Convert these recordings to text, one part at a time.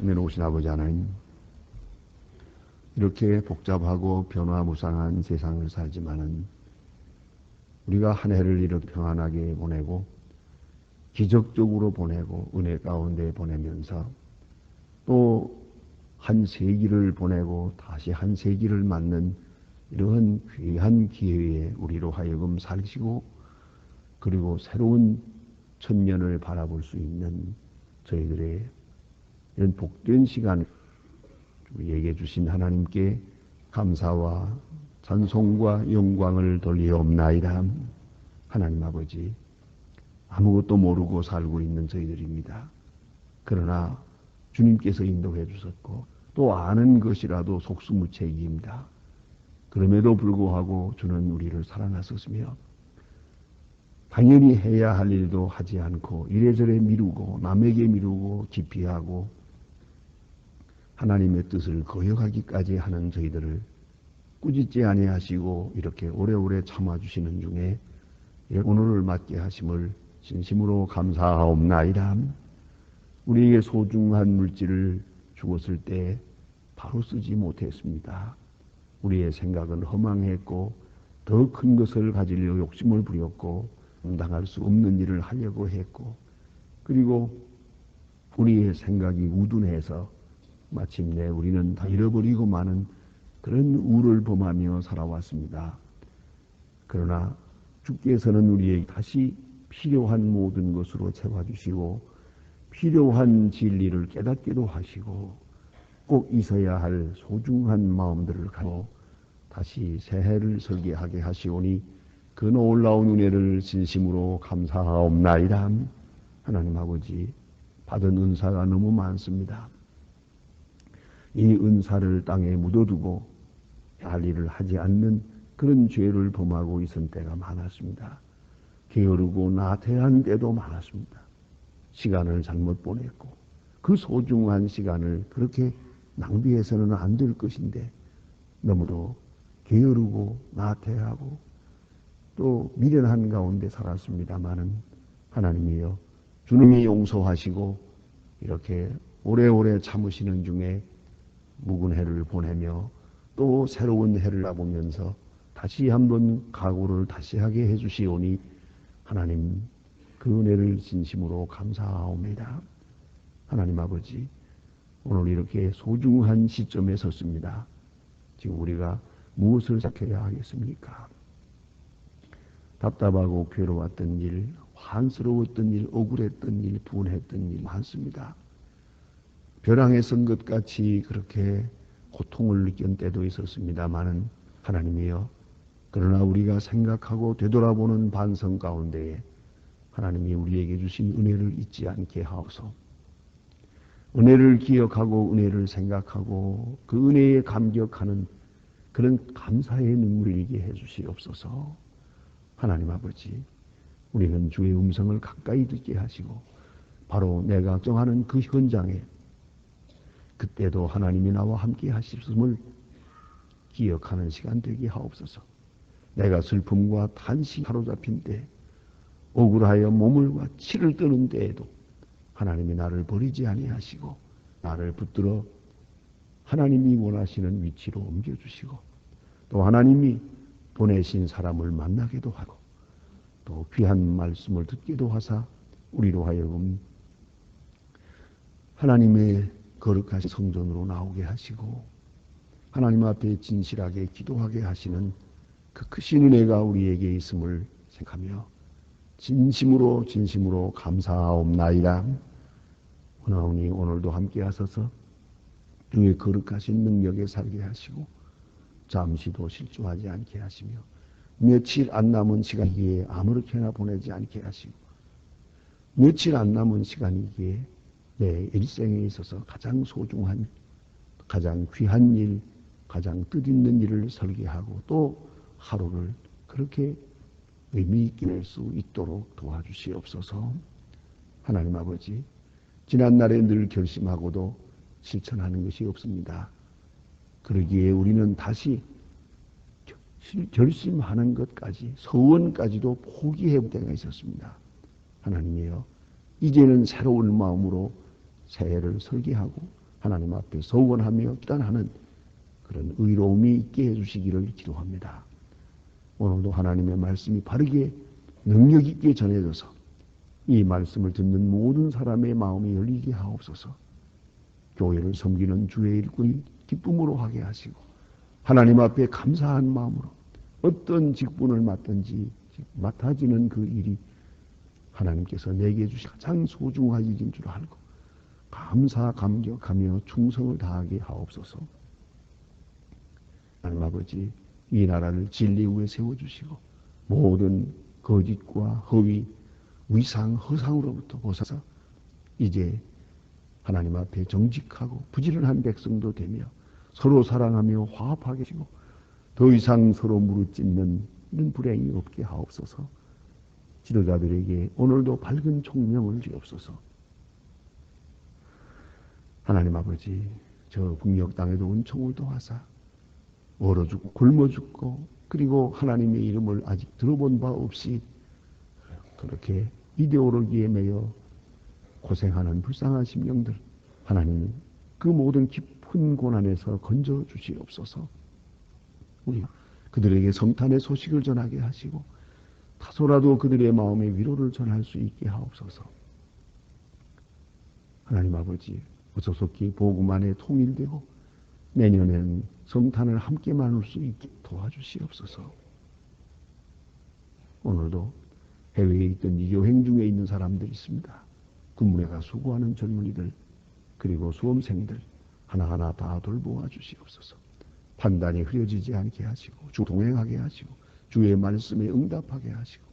내놓으신 아버지 하나님, 이렇게 복잡하고 변화무쌍한 세상을 살지만은 우리가 한 해를 이렇게 평안하게 보내고 기적적으로 보내고 은혜 가운데 보내면서 또 한 세기를 보내고 다시 한 세기를 맞는 이러한 귀한 기회에 우리로 하여금 살시고 그리고 새로운 천년을 바라볼 수 있는 저희들의 이런 복된 시간 우리에게 주신 하나님께 감사와 찬송과 영광을 돌리옵나이다. 하나님 아버지 아무것도 모르고 살고 있는 저희들입니다. 그러나 주님께서 인도해 주셨고 또 아는 것이라도 속수무책입니다. 그럼에도 불구하고 주는 우리를 사랑하셨으며 당연히 해야 할 일도 하지 않고 이래저래 미루고 남에게 미루고 기피하고 하나님의 뜻을 거역하기까지 하는 저희들을 꾸짖지 아니하시고 이렇게 오래오래 참아주시는 중에 오늘을 맞게 하심을 진심으로 감사하옵나이다. 우리에게 소중한 물질을 주었을 때 바로 쓰지 못했습니다. 우리의 생각은 허망했고 더 큰 것을 가지려 욕심을 부렸고 감당할 수 없는 일을 하려고 했고 그리고 우리의 생각이 우둔해서 마침내 우리는 다 잃어버리고 마는 그런 우를 범하며 살아왔습니다. 그러나 주께서는 우리에게 다시 필요한 모든 것으로 채워주시고 필요한 진리를 깨닫기도 하시고 꼭 있어야 할 소중한 마음들을 가지고 다시 새해를 설계하게 하시오니 그 놀라운 은혜를 진심으로 감사하옵나이다. 하나님 아버지 받은 은사가 너무 많습니다. 이 은사를 땅에 묻어두고 할 일을 하지 않는 그런 죄를 범하고 있은 때가 많았습니다. 게으르고 나태한 때도 많았습니다. 시간을 잘못 보냈고 그 소중한 시간을 그렇게 낭비해서는 안 될 것인데 너무도 게으르고 나태하고 또 미련한 가운데 살았습니다마는 하나님이여 주님이 용서하시고 이렇게 오래오래 참으시는 중에 묵은 해를 보내며 또 새로운 해를 나보면서 다시 한번 각오를 다시 하게 해주시오니 하나님 그 은혜를 진심으로 감사하옵니다. 하나님 아버지 오늘 이렇게 소중한 시점에 섰습니다. 지금 우리가 무엇을 시작해야 하겠습니까? 답답하고 괴로웠던 일, 환스러웠던 일, 억울했던 일, 분했던 일 많습니다. 벼랑에 선 것 같이 그렇게 고통을 느낀 때도 있었습니다만은 하나님이여 그러나 우리가 생각하고 되돌아보는 반성 가운데에 하나님이 우리에게 주신 은혜를 잊지 않게 하옵소. 은혜를 기억하고 은혜를 생각하고 그 은혜에 감격하는 그런 감사의 눈물을 일게 해주시옵소서. 하나님 아버지, 우리는 주의 음성을 가까이 듣게 하시고 바로 내가 정하는 그 현장에 그때도 하나님이 나와 함께 하셨음을 기억하는 시간 되게 하옵소서. 내가 슬픔과 탄식 사로잡힌 때 억울하여 몸을 치를 뜨는 때에도 하나님이 나를 버리지 아니하시고 나를 붙들어 하나님이 원하시는 위치로 옮겨주시고 또 하나님이 보내신 사람을 만나기도 하고 또 귀한 말씀을 듣기도 하사 우리로 하여금 하나님의 거룩하신 성전으로 나오게 하시고 하나님 앞에 진실하게 기도하게 하시는 그 크신 은혜가 우리에게 있음을 생각하며 진심으로 진심으로 감사하옵나이다. 하나님 오늘도 함께 하셔서 중에 거룩하신 능력에 살게 하시고 잠시도 실수하지 않게 하시며 며칠 안 남은 시간이기에 아무렇게나 보내지 않게 하시고 며칠 안 남은 시간이기에 내 일생에 있어서 가장 소중한 가장 귀한 일, 가장 뜻있는 일을 설계하고 또 하루를 그렇게 의미 있게 낼 수 있도록 도와주시옵소서. 하나님 아버지, 지난날에 늘 결심하고도 실천하는 것이 없습니다. 그러기에 우리는 다시 결심하는 것까지, 서원까지도 포기해 볼 때가 있었습니다. 하나님이여, 이제는 새로운 마음으로 새해를 설계하고 하나님 앞에 서원하며 기단하는 그런 의로움이 있게 해주시기를 기도합니다. 오늘도 하나님의 말씀이 바르게 능력 있게 전해져서 이 말씀을 듣는 모든 사람의 마음이 열리게 하옵소서. 교회를 섬기는 주의 일꾼이 기쁨으로 하게 하시고 하나님 앞에 감사한 마음으로 어떤 직분을 맡든지 맡아지는 그 일이 하나님께서 내게 주신 가장 소중한 일인 줄 알고 감사 감격하며 충성을 다하게 하옵소서. 하나님 아버지 이 나라를 진리 위에 세워주시고 모든 거짓과 허위, 위상, 허상으로부터 벗어서 이제 하나님 앞에 정직하고 부지런한 백성도 되며 서로 사랑하며 화합하게 하시고 더 이상 서로 무릎 찢는 이런 불행이 없게 하옵소서. 지도자들에게 오늘도 밝은 총명을 주옵소서. 하나님 아버지, 저 북녘 땅에도 은총을 도하사 얼어 죽고 굶어 죽고 그리고 하나님의 이름을 아직 들어본 바 없이 그렇게 이데올로기에 매여 고생하는 불쌍한 심령들 하나님 그 모든 깊은 고난에서 건져 주시옵소서. 우리 그들에게 성탄의 소식을 전하게 하시고 다소라도 그들의 마음에 위로를 전할 수 있게 하옵소서. 하나님 아버지, 어서속히 복음 안에 통일되고 내년엔 성탄을 함께 나눌 수 있게 도와주시옵소서. 오늘도 해외에 있던 이교행 중에 있는 사람들이 있습니다. 군문에 가 수고하는 젊은이들 그리고 수험생들 하나하나 다 돌보아 주시옵소서. 판단이 흐려지지 않게 하시고 주 동행하게 하시고 주의 말씀에 응답하게 하시고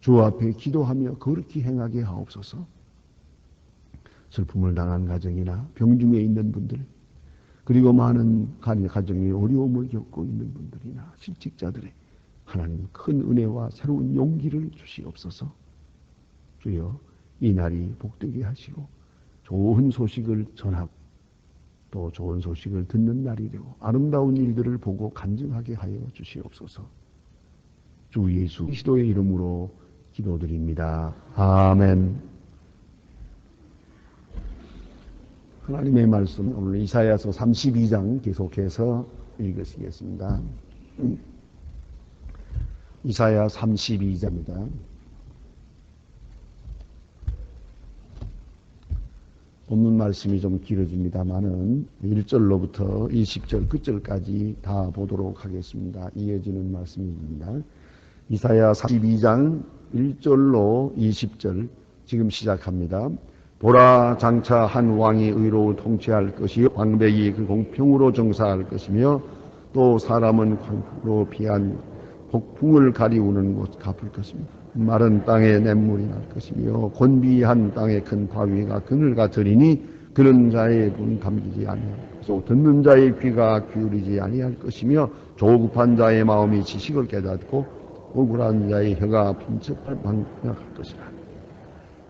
주 앞에 기도하며 거룩히 행하게 하옵소서. 슬픔을 당한 가정이나 병중에 있는 분들 그리고 많은 가정의 어려움을 겪고 있는 분들이나 실직자들의 하나님 큰 은혜와 새로운 용기를 주시옵소서. 주여 이 날이 복되게 하시고 좋은 소식을 전하고 또 좋은 소식을 듣는 날이 되고 아름다운 일들을 보고 간증하게 하여 주시옵소서. 주 예수 그리스도의 이름으로 기도드립니다. 아멘. 하나님의 말씀 오늘 이사야서 32장 계속해서 읽으시겠습니다. 이사야 32장입니다. 본문 말씀이 좀 길어집니다만은 1절로부터 20절 끝절까지 다 보도록 하겠습니다. 이어지는 말씀입니다. 이사야 32장 1절로 20절 지금 시작합니다. 보라 장차 한 왕이 의로 통치할 것이 왕백이 그 공평으로 정사할 것이며 또 사람은 광풍으로 피한 폭풍을 가리우는 곳 갚을 것입니다. 마른 땅에 냇물이 날 것이며 곤비한 땅에 큰 바위가 그늘과 들이니 그런 자의 눈 감기지 아니하고 듣는 자의 귀가 기울이지 아니할 것이며 조급한 자의 마음이 지식을 깨닫고 억울한 자의 혀가 빈척할 방향할 것이라.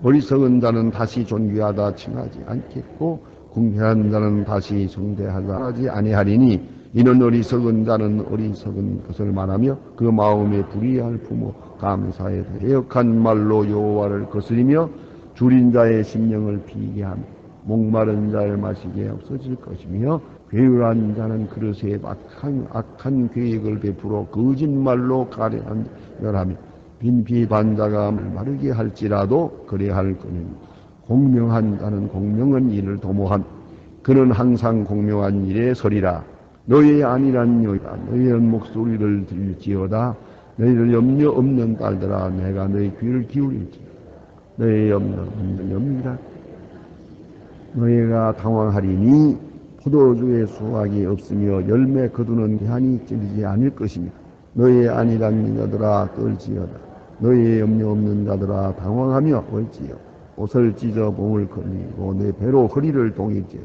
어리석은 자는 다시 존귀하다 칭하지 않겠고 궁핍한 자는 다시 성대하다 하지 아니하리니 이는 어리석은 자는 어리석은 것을 말하며 그 마음에 불이할 부모 감사에 대역한 말로 여호와를 거스리며 줄인 자의 심령을 비게 하며 목마른 자를 마시게 없어질 것이며 괴율한 자는 그릇에 악한, 악한 계획을 베풀어 거짓말로 가려한 멸하며 빈피 반자가 마르게 할지라도 그래할 거니 공명한 자는 공명한 일을 도모한 그는 항상 공명한 일에 서리라. 너희 아니란 여자 너희의 목소리를 들지어다. 너희를 염려 없는 딸들아 내가 너희 귀를 기울일지 너희 염려 없는 염이라. 너희가 당황하리니 포도주의 수확이 없으며 열매 거두는 대한이 찔리지 않을 것이며 너희 아니란 여들아 떨지어다 너희의 염려 없는 자들아 당황하며 얼지요? 옷을 찢어 몸을 걸리고 내 배로 허리를 동이지.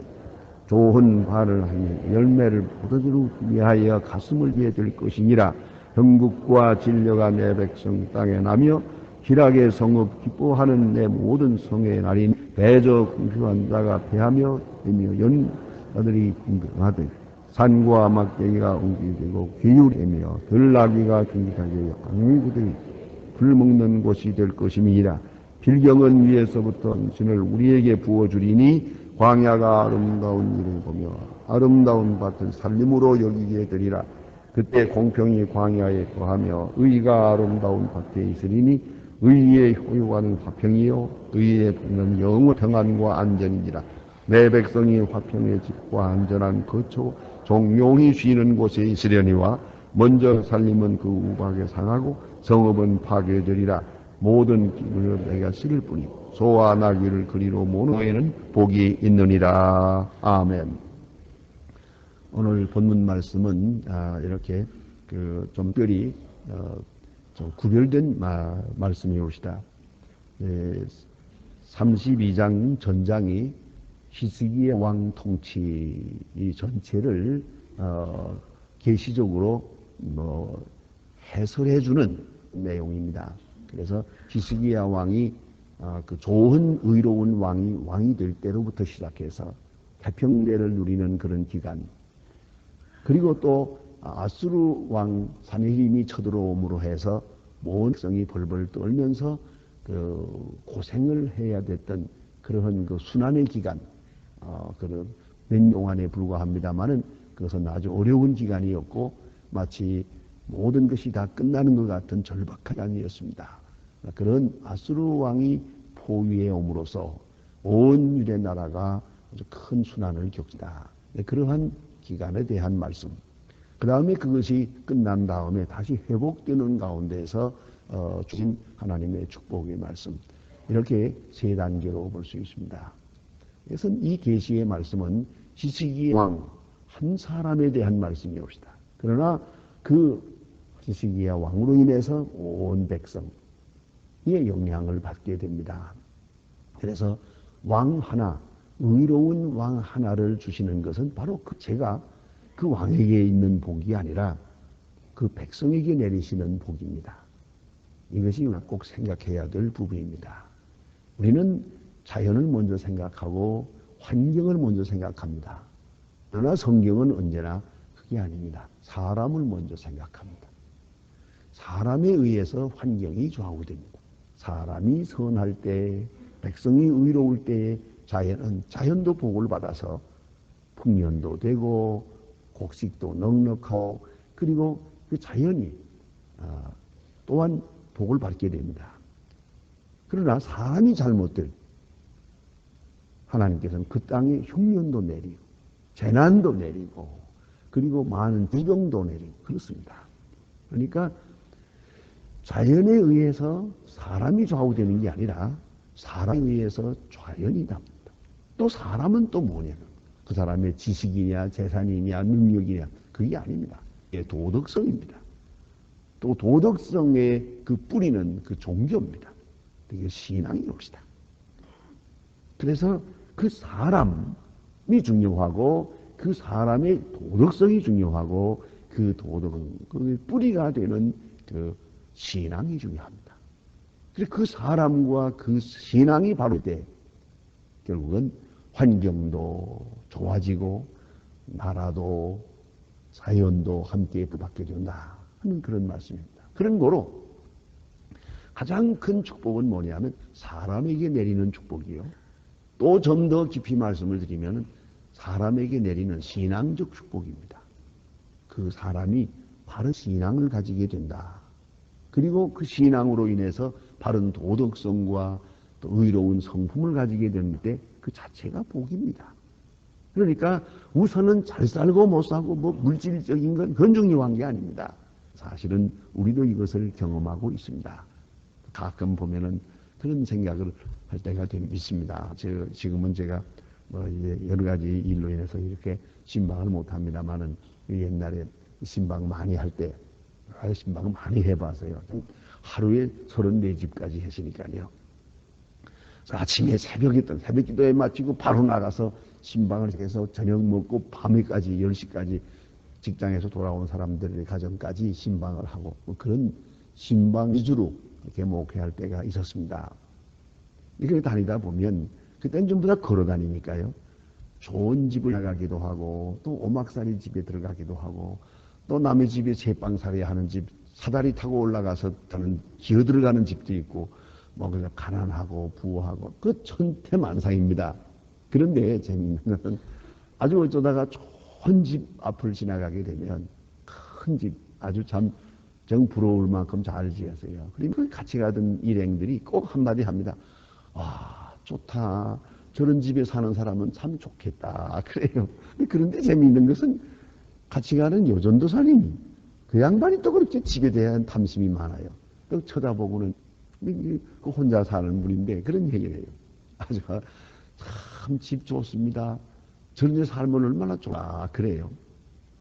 좋은 발을 하며 열매를 포도주로 위하여 가슴을 위해 될 것이니라. 형국과 진려가 내 백성 땅에 나며 희락의 성읍 기뻐하는 내 모든 성의 날인 배저 궁핍한 자가 배하며 되며 연 자들이 궁금하되 산과 막대기가 웅기되고 귀율이며 들나귀가 경직하게 악미들이 불 먹는 곳이 될 것임이니라. 필경은 위에서부터 당신을 우리에게 부어주리니 광야가 아름다운 일을 보며 아름다운 밭을 살림으로 여기게 되리라. 그때 공평이 광야에 거하며 의가 아름다운 밭에 있으리니 의의 효유하는 화평이요 의의 복는 영원 평안과 안전이니라. 내 백성이 화평의 집과 안전한 거처 종용이 쉬는 곳에 있으려니와 먼저 살림은 그 우박에 상하고 성읍은 파괴되리라. 모든 기분을 내가 실을 뿐이고 소와 나귀를 그리로 모는 에는 복이 있느니라. 아멘. 오늘 본문 말씀은 아, 이렇게 그좀 특별히 어, 좀 구별된 마, 말씀이 옵시다. 예, 32장 전장이 히스기의 왕 통치 이 전체를 어, 계시적으로 뭐 해설해주는 내용입니다. 그래서 히스기야 왕이 어, 그 좋은 의로운 왕이 왕이 될 때로부터 시작해서 태평대를 누리는 그런 기간 그리고 또 아수르 왕 사내림이 쳐들어옴으로 해서 모든 성이 벌벌 떨면서 그 고생을 해야 됐던 그러한 그 순환의 기간 어, 그런 몇 동안에 불과합니다만은 그것은 아주 어려운 기간이었고 마치 모든 것이 다 끝나는 것 같은 절박한 기간이었습니다. 그런 아수르 왕이 포위해 옴으로써 온 유대 나라가 아주 큰 순환을 겪다. 네, 그러한 기간에 대한 말씀. 그 다음에 그것이 끝난 다음에 다시 회복되는 가운데서 어, 주신 하나님의 축복의 말씀. 이렇게 세 단계로 볼 수 있습니다. 그래서 이 계시의 말씀은 지식이 왕 한 사람에 대한 말씀이옵시다. 그러나 그 지식이야 왕으로 인해서 온 백성의 영향을 받게 됩니다. 그래서 왕 하나, 의로운 왕 하나를 주시는 것은 바로 그 제가 그 왕에게 있는 복이 아니라 그 백성에게 내리시는 복입니다. 이것이 꼭 생각해야 될 부분입니다. 우리는 자연을 먼저 생각하고 환경을 먼저 생각합니다. 그러나 성경은 언제나 그게 아닙니다. 사람을 먼저 생각합니다. 사람에 의해서 환경이 좌우됩니다. 사람이 선할 때, 백성이 의로울 때 자연은 자연도 복을 받아서 풍년도 되고 곡식도 넉넉하고 그리고 그 자연이 아, 또한 복을 받게 됩니다. 그러나 사람이 잘못될 하나님께서는 그 땅에 흉년도 내리고 재난도 내리고 그리고 많은 부병도 내리고 그렇습니다. 그러니까 자연에 의해서 사람이 좌우되는 게 아니라 사람에 의해서 자연이 답니다. 또 사람은 또 뭐냐면 그 사람의 지식이냐 재산이냐 능력이냐 그게 아닙니다. 예, 도덕성입니다. 또 도덕성의 그 뿌리는 그 종교입니다. 이게 신앙이 옵시다. 그래서 그 사람이 중요하고 그 사람의 도덕성이 중요하고 그 도덕은 그 뿌리가 되는 그 신앙이 중요합니다. 그래서 그 사람과 그 신앙이 바로 때 결국은 환경도 좋아지고 나라도 자연도 함께 부받게 된다 하는 그런 말씀입니다. 그런 거로 가장 큰 축복은 뭐냐면 사람에게 내리는 축복이요. 또 좀 더 깊이 말씀을 드리면 사람에게 내리는 신앙적 축복입니다. 그 사람이 바른 신앙을 가지게 된다. 그리고 그 신앙으로 인해서 바른 도덕성과 또 의로운 성품을 가지게 되는 때그 자체가 복입니다. 그러니까 우선은 잘 살고 못 살고 뭐 물질적인 건 그건 중요한 게 아닙니다. 사실은 우리도 이것을 경험하고 있습니다. 가끔 보면은 그런 생각을 할 때가 좀 있습니다. 저, 지금은 제가 뭐 이제 여러 가지 일로 인해서 이렇게 신방을 못 합니다만은 옛날에 신방 많이 할 때, 신방을 많이 해봐서요. 하루에 34집까지 했으니까요. 아침에 새벽에 있던 새벽 기도에 마치고 바로 나가서 신방을 해서 저녁 먹고 밤에까지 10시까지 직장에서 돌아온 사람들의 가정까지 신방을 하고 뭐 그런 신방 위주로 이렇게 목회할 때가 있었습니다. 이렇게 다니다 보면 그때는 전부 다 걸어 다니니까요. 좋은 집을 나가기도 하고 또 오막살이 집에 들어가기도 하고 또 남의 집에 제빵살이 하는 집 사다리 타고 올라가서 저는 기어 들어가는 집도 있고 뭐 그냥 가난하고 부하고 그 천태만상입니다. 그런데 재미있는 것은 아주 어쩌다가 좋은 집 앞을 지나가게 되면 큰 집 아주 참 정 부러울 만큼 잘 지었어요. 그리고 같이 가던 일행들이 꼭 한마디 합니다. 와, 좋다. 저런 집에 사는 사람은 참 좋겠다. 그래요. 그런데 재미있는 것은 같이 가는 요전도사님, 그 양반이 또 그렇게 집에 대한 탐심이 많아요. 또 쳐다보고는 그 혼자 사는 분인데 그런 얘기를 해요. 아주 참 집 좋습니다. 저런 데 살면 얼마나 좋아. 그래요.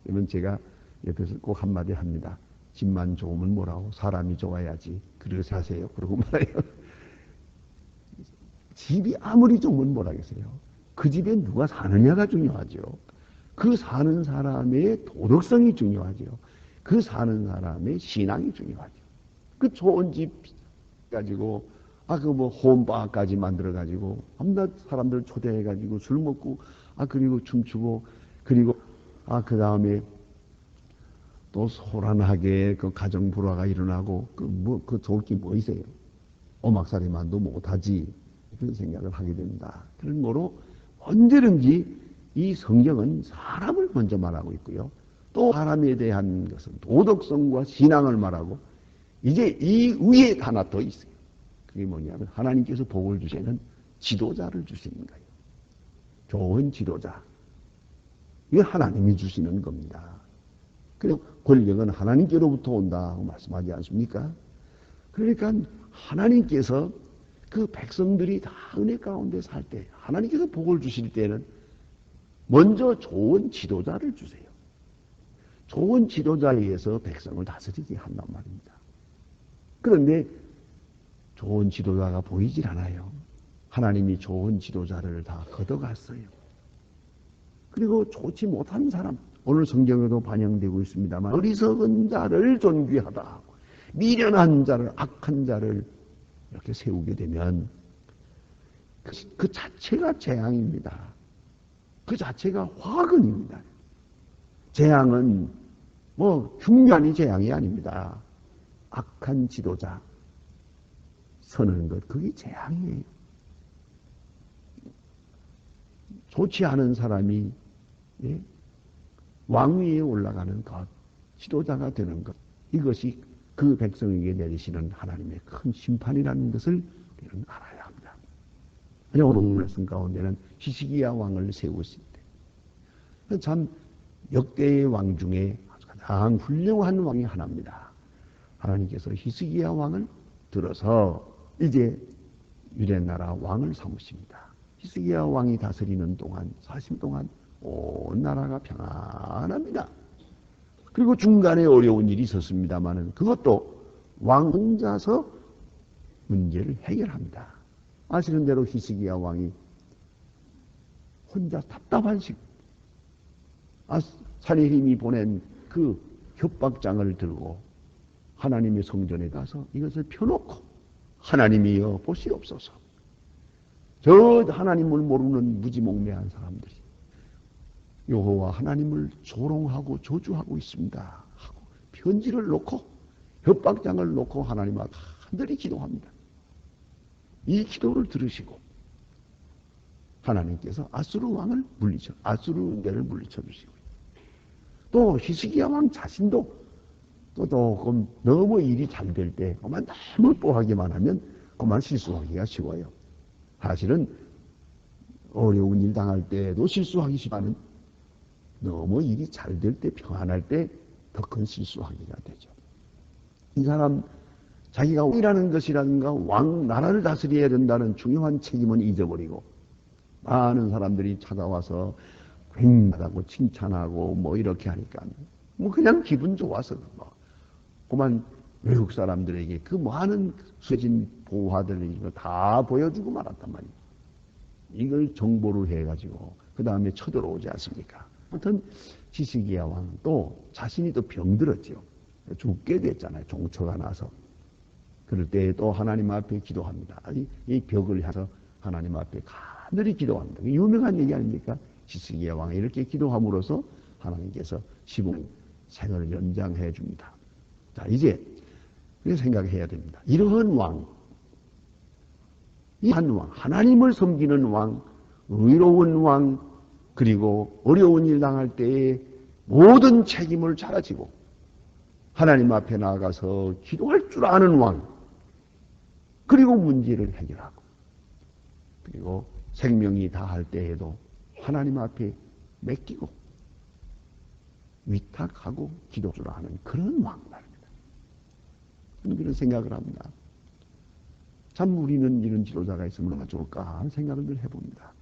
그러면 제가 옆에서 꼭 한마디 합니다. 집만 좋으면 뭐라고 사람이 좋아야지. 그러고 사세요. 그러고 말해요. 집이 아무리 좋으면 뭐라겠어요. 그 집에 누가 사느냐가 중요하죠. 그 사는 사람의 도덕성이 중요하죠. 그 사는 사람의 신앙이 중요하죠. 그 좋은 집 가지고 아 그뭐 홈바까지 만들어 가지고 밤낮 사람들 초대해 가지고 술 먹고 아 그리고 춤추고 그리고 아 그 다음에 또 소란하게 그 가정 불화가 일어나고 그 뭐그 좋을 게 뭐 있어요? 오막살이만도 못하지 그런 생각을 하게 됩니다. 그런 거로 언제든지 이 성경은 사람을 먼저 말하고 있고요. 또 사람에 대한 것은 도덕성과 신앙을 말하고 이제 이 위에 하나 더 있어요. 그게 뭐냐면 하나님께서 복을 주시는 지도자를 주시는 거예요. 좋은 지도자. 이게 하나님이 주시는 겁니다. 그리고 권력은 하나님께로부터 온다고 말씀하지 않습니까? 그러니까 하나님께서 그 백성들이 다 은혜 가운데 살 때, 하나님께서 복을 주실 때는 먼저 좋은 지도자를 주세요. 좋은 지도자에 의해서 백성을 다스리게 한단 말입니다. 그런데 좋은 지도자가 보이질 않아요. 하나님이 좋은 지도자를 다 걷어갔어요. 그리고 좋지 못한 사람, 오늘 성경에도 반영되고 있습니다만, 어리석은 자를 존귀하다. 미련한 자를, 악한 자를 이렇게 세우게 되면 그, 그 자체가 재앙입니다. 그 자체가 화근입니다. 재앙은 뭐 흉년이 재앙이 아닙니다. 악한 지도자 서는 것 그게 재앙이에요. 좋지 않은 사람이 예? 왕위에 올라가는 것, 지도자가 되는 것 이것이 그 백성에게 내리시는 하나님의 큰 심판이라는 것을 우리는 알아야 합니다. 오늘 말씀 가운데는 히스기야 왕을 때, 참 역대의 왕 중에 가장 훌륭한 왕이 하나입니다. 하나님께서 히스기야 왕을 들어서 이제 유대 나라 왕을 삼으십니다. 히스기야 왕이 다스리는 동안 40 동안 온 나라가 평안합니다. 그리고 중간에 어려운 일이 있었습니다만은 그것도 왕 혼자서 문제를 해결합니다. 아시는 대로 히스기야 왕이 혼자 답답한 식 아, 사내힘이 보낸 그 협박장을 들고 하나님의 성전에 가서 이것을 펴놓고 하나님이여 보시옵소서. 저 하나님을 모르는 무지몽매한 사람들이 여호와 하나님을 조롱하고 저주하고 있습니다. 하고 편지를 놓고 협박장을 놓고 하나님 앞에 한들이 기도합니다. 이 기도를 들으시고 하나님께서 아수르 왕을 물리쳐 아수르 대를 물리쳐 주시고 또 히스기야 왕 자신도 또 조금 너무 일이 잘 될 때 그만 너무 뽀하기만 하면 그만 실수하기가 쉬워요. 사실은 어려운 일 당할 때도 실수하기 쉽지만 너무 일이 잘 될 때, 평안할 때 더 큰 실수하기가 되죠. 이 사람 자기가 왕이라는 것이라든가 왕 나라를 다스려야 된다는 중요한 책임은 잊어버리고 많은 사람들이 찾아와서 굉장하다고 칭찬하고 뭐 이렇게 하니까 뭐 그냥 기분 좋아서 뭐 그만 외국 사람들에게 그 많은 수진 보화들 이거 다 보여주고 말았단 말이에요. 이걸 정보를 해가지고 그 다음에 쳐들어오지 않습니까? 아무튼 지식이야 왕도 자신이 또 병들었죠. 죽게 됐잖아요. 종초가 나서. 그럴 때또 하나님 앞에 기도합니다. 이, 이 벽을 향해서 하나님 앞에 간절히 기도합니다. 유명한 얘기 아닙니까? 지식이야 왕이 이렇게 기도함으로써 하나님께서 시공 생을 연장해 줍니다. 자, 이제 생각해야 됩니다. 이러한 왕, 이한 왕, 하나님을 섬기는 왕, 의로운 왕, 그리고 어려운 일 당할 때에 모든 책임을 잘하지고 하나님 앞에 나아가서 기도할 줄 아는 왕, 그리고 문제를 해결하고, 그리고 생명이 다할 때에도 하나님 앞에 맡기고, 위탁하고 기도를 하는 그런 왕 말입니다. 저는 그런 생각을 합니다. 참 우리는 이런 지도자가 있으면 얼마나 좋을까 하는 생각을 늘 해봅니다.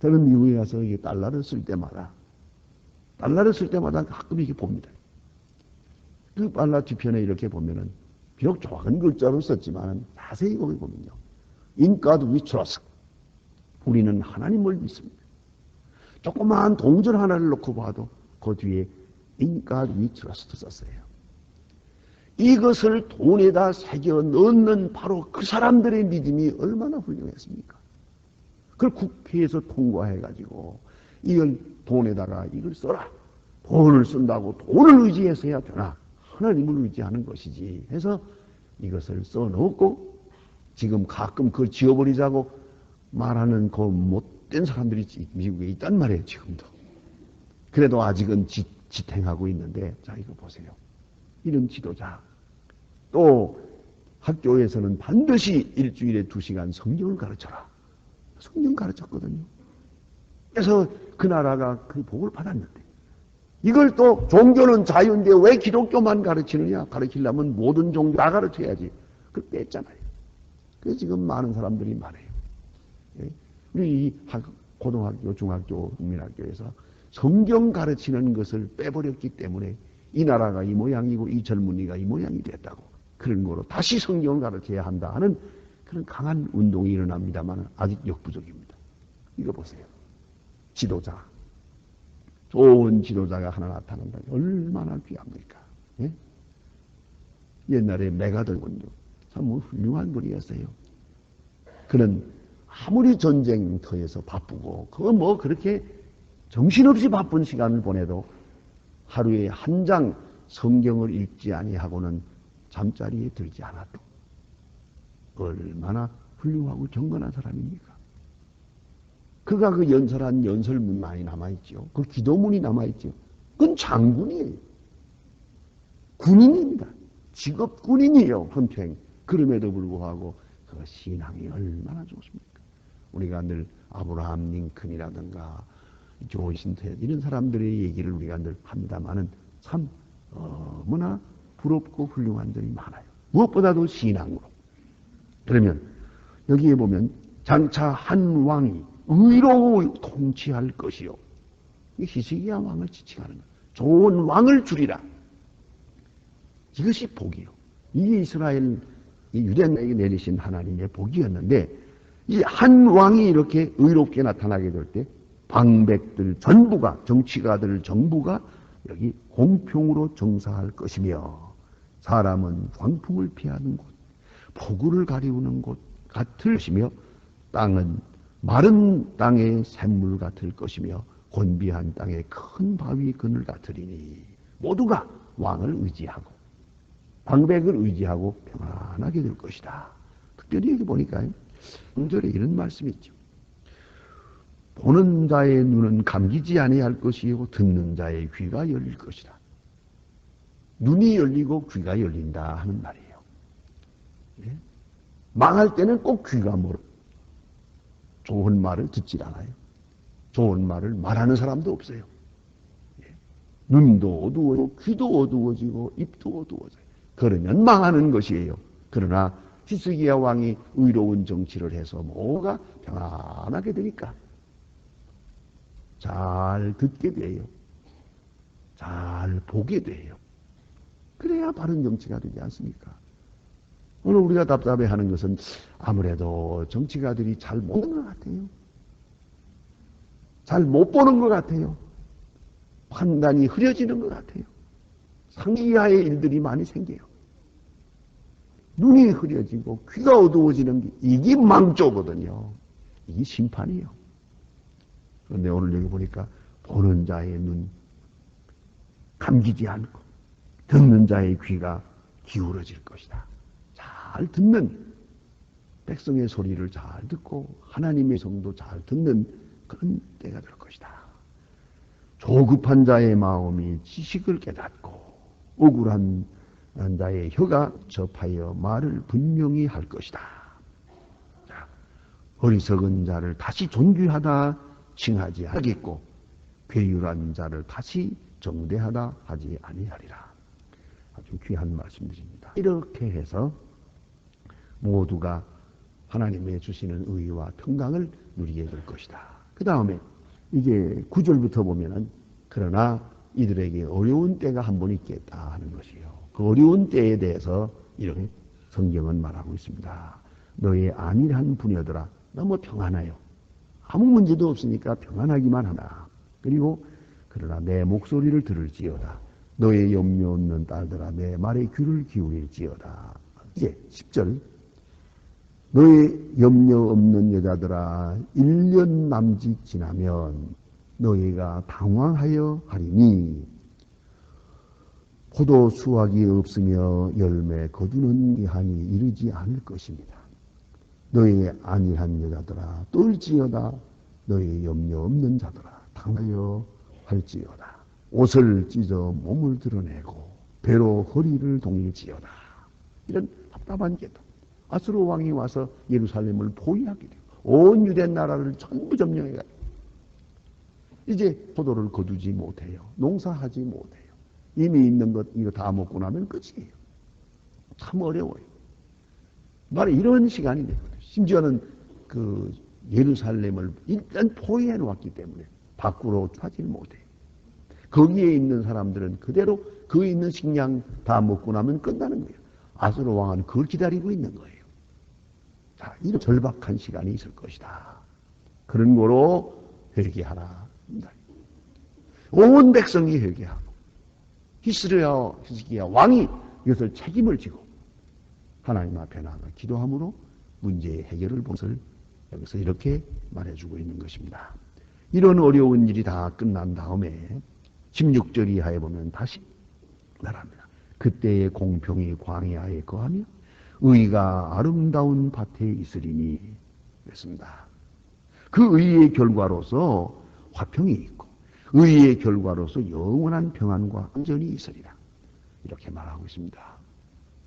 저는 미국에 가서 이게 달러를 쓸 때마다, 달러를 쓸 때마다 가끔 이렇게 봅니다. 그 달러 뒤편에 이렇게 보면은, 비록 작은 글자로 썼지만 자세히 거기 보면요. We trust. 우리는 하나님을 믿습니다. 조그마한 동전 하나를 놓고 봐도 그 뒤에 we trust 썼어요. 이것을 돈에다 새겨 넣는 바로 그 사람들의 믿음이 얼마나 훌륭했습니까? 그걸 국회에서 통과해가지고 이걸 돈에다가 이걸 써라. 돈을 쓴다고 돈을 의지해서야 되나? 하나님을 의지하는 것이지. 해서 이것을 써놓고 지금 가끔 그걸 지워버리자고 말하는 그 못된 사람들이 미국에 있단 말이에요, 지금도. 그래도 아직은 지, 지탱하고 있는데, 자, 이거 보세요. 이런 지도자. 또 학교에서는 반드시 일주일에 두 시간 성경을 가르쳐라. 성경 가르쳤거든요. 그래서 그 나라가 그 복을 받았는데 이걸 또 종교는 자유인데 왜 기독교만 가르치느냐? 가르치려면 모든 종교 다 가르쳐야지. 그걸 뺐잖아요. 그래서 지금 많은 사람들이 말해요. 예? 우리 이 고등학교, 중학교, 국민학교에서 성경 가르치는 것을 빼버렸기 때문에 이 나라가 이 모양이고 이 젊은이가 이 모양이 됐다고. 그런 거로 다시 성경을 가르쳐야 한다 하는 그런 강한 운동이 일어납니다만 아직 역부족입니다. 이거 보세요. 지도자. 좋은 지도자가 하나 나타난다. 얼마나 귀합니까? 예? 옛날에 메가들 군요. 참 훌륭한 분이었어요. 그는 아무리 전쟁터에서 바쁘고, 그거 뭐 그렇게 정신없이 바쁜 시간을 보내도 하루에 한 장 성경을 읽지 아니하고는 잠자리에 들지 않아도 얼마나 훌륭하고 경건한 사람입니까? 그가 그 연설한 연설문 많이 남아있죠. 그 기도문이 남아있죠. 그건 장군이에요. 군인입니다. 직업 군인이에요. 헌평. 그럼에도 불구하고 그 신앙이 얼마나 좋습니까? 우리가 늘 아브라함 링컨이라든가 조신태 이런 사람들의 얘기를 우리가 늘 합니다만은 참 너무나 부럽고 훌륭한 점이 많아요. 무엇보다도 신앙으로. 그러면 여기에 보면 장차 한 왕이 의로 통치할 것이요. 히스기야 왕을 지칭하는 것. 좋은 왕을 주리라. 이것이 복이요. 이게 이스라엘 유대인에게 내리신 하나님의 복이었는데 이 한 왕이 이렇게 의롭게 나타나게 될 때 방백들 전부가 정치가들 정부가 여기 공평으로 정사할 것이며 사람은 광풍을 피하는 곳, 폭우를 가리우는 곳 같을 것이며 땅은 마른 땅의 샘물 같을 것이며 곤비한 땅의 큰 바위 그늘 같으리니 모두가 왕을 의지하고 방백을 의지하고 평안하게 될 것이다. 특별히 여기 보니까 1절에 이런 말씀이 있죠. 보는 자의 눈은 감기지 아니할 것이요 듣는 자의 귀가 열릴 것이다. 눈이 열리고 귀가 열린다 하는 말이에요. 예? 망할 때는 꼭 귀가 멀어. 좋은 말을 듣질 않아요. 좋은 말을 말하는 사람도 없어요. 예? 눈도 어두워지고 귀도 어두워지고 입도 어두워져요. 그러면 망하는 것이에요. 그러나 히스기야 왕이 의로운 정치를 해서 뭐가 평안하게 되니까 잘 듣게 돼요. 잘 보게 돼요. 그래야 바른 정치가 되지 않습니까? 오늘 우리가 답답해 하는 것은 아무래도 정치가들이 잘못 보는 것 같아요. 잘 못 보는 것 같아요. 판단이 흐려지는 것 같아요. 상기하의 일들이 많이 생겨요. 눈이 흐려지고 귀가 어두워지는 게 이게 망조거든요. 이게 심판이에요. 그런데 오늘 여기 보니까 보는 자의 눈 감기지 않고 듣는 자의 귀가 기울어질 것이다. 잘 듣는 백성의 소리를 잘 듣고 하나님의 성도 잘 듣는 그런 때가 될 것이다. 조급한 자의 마음이 지식을 깨닫고 억울한 자의 혀가 접하여 말을 분명히 할 것이다. 자, 어리석은 자를 다시 존귀하다 칭하지 하겠고 괴율한 자를 다시 정대하다 하지 아니하리라. 아주 귀한 말씀드립니다. 이렇게 해서 모두가 하나님의 주시는 의와 평강을 누리게 될 것이다. 그 다음에 이게 구절부터 보면은 그러나 이들에게 어려운 때가 한 번 있겠다 하는 것이요. 그 어려운 때에 대해서 이렇게 성경은 말하고 있습니다. 너의 안일한 분여들아 너무 평안하여 아무 문제도 없으니까 평안하기만 하나. 그리고 그러나 내 목소리를 들을지어다. 너의 염려 없는 딸들아 내 말에 귀를 기울일지어다. 이제 10절 너의 염려 없는 여자들아 1년 남짓 지나면 너희가 당황하여 하리니. 포도 수확이 없으며 열매 거두는 기한이 이르지 않을 것입니다. 너희 안일한 여자들아 떨지어다. 너희 염려 없는 자들아 당하여 할지어다. 옷을 찢어 몸을 드러내고 배로 허리를 동일지어다. 이런 답답한 계도 아스로 왕이 와서 예루살렘을 포위하게 되고 온 유대 나라를 전부 점령해 가지고 이제 포도를 거두지 못해요. 농사하지 못해요. 이미 있는 것 이거 다 먹고 나면 끝이에요. 참 어려워요. 바로 이런 시간이 되거든요. 심지어는 그 예루살렘을 일단 포위해 놓았기 때문에 밖으로 파질 못해요. 거기에 있는 사람들은 그대로 그 있는 식량 다 먹고 나면 끝나는 거예요. 아수르 왕은 그걸 기다리고 있는 거예요. 자, 이런 절박한 시간이 있을 것이다. 그런 거로 회개하라. 온 백성이 회개하고 히스리야 히스기야 왕이 이것을 책임을 지고 하나님 앞에 나가 기도함으로 문제의 해결을 본 것을 여기서 이렇게 말해주고 있는 것입니다. 이런 어려운 일이 다 끝난 다음에 16절 이하에 보면 다시 말합니다. 그때의 공평이 광야에 거하며 의가 아름다운 밭에 있으리니 그랬습니다. 그 의의 결과로서 화평이 있고 의의 결과로서 영원한 평안과 안전이 있으리라. 이렇게 말하고 있습니다.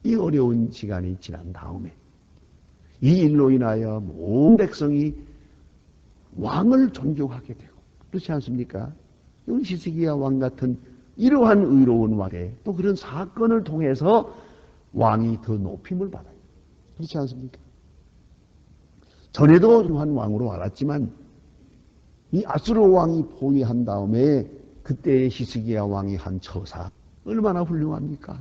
이 어려운 시간이 지난 다음에 이 일로 인하여 모든 백성이 왕을 존경하게 되고 그렇지 않습니까? 시스기야 왕 같은 이러한 의로운 왕에 또 그런 사건을 통해서 왕이 더 높임을 받아요. 그렇지 않습니까? 전에도 이러한 왕으로 알았지만 이 아수르 왕이 포위한 다음에 그때 히스기야 왕이 한 처사 얼마나 훌륭합니까?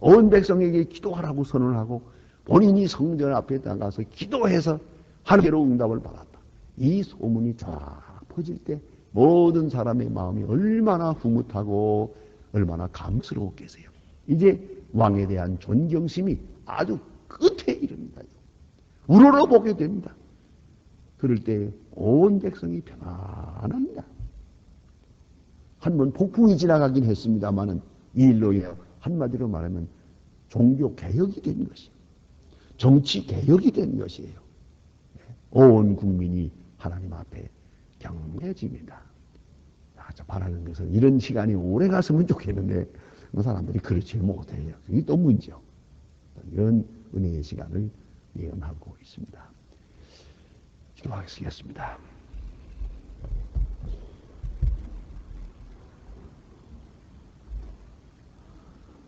온 백성에게 기도하라고 선언하고 본인이 성전 앞에 나가서 기도해서 하나님께로 응답을 받았다. 이 소문이 쫙 퍼질 때 모든 사람의 마음이 얼마나 흐뭇하고 얼마나 감스러웠겠어요. 이제 왕에 대한 존경심이 아주 끝에 이릅니다. 우러러 보게 됩니다. 그럴 때 온 백성이 편안합니다. 한 번 폭풍이 지나가긴 했습니다만은 이 일로 인해 한마디로 말하면 종교 개혁이 된 것이에요. 정치 개혁이 된 것이에요. 온 국민이 하나님 앞에 경배해집니다. 아, 바라는 것은 이런 시간이 오래 갔으면 좋겠는데 그 사람들이 그렇지 못해요. 그게 또 문제요. 이런 은혜의 시간을 예언하고 있습니다. 기도하겠습니다.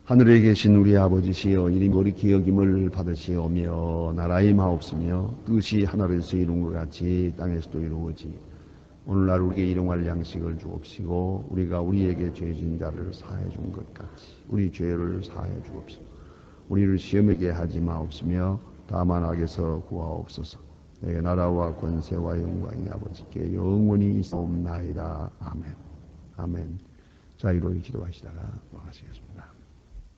하늘에 계신 우리 아버지시여 이리 우리 기억임을 받으시오며 나라의 마옵시며 뜻이 하늘에서 이룬 것 같이 땅에서도 이루어지 오늘날 우리에게 일용할 양식을 주옵시고 우리가 우리에게 죄진 자를 사해 준 것 같이 우리 죄를 사해 주옵시고 우리를 시험에게 하지 마옵시며 다만 악에서 구하옵소서. 내게 나라와 권세와 영광이 아버지께 영원히 있옵나이다. 아멘. 아멘. 자 이로 기도하시다가 나가시겠습니다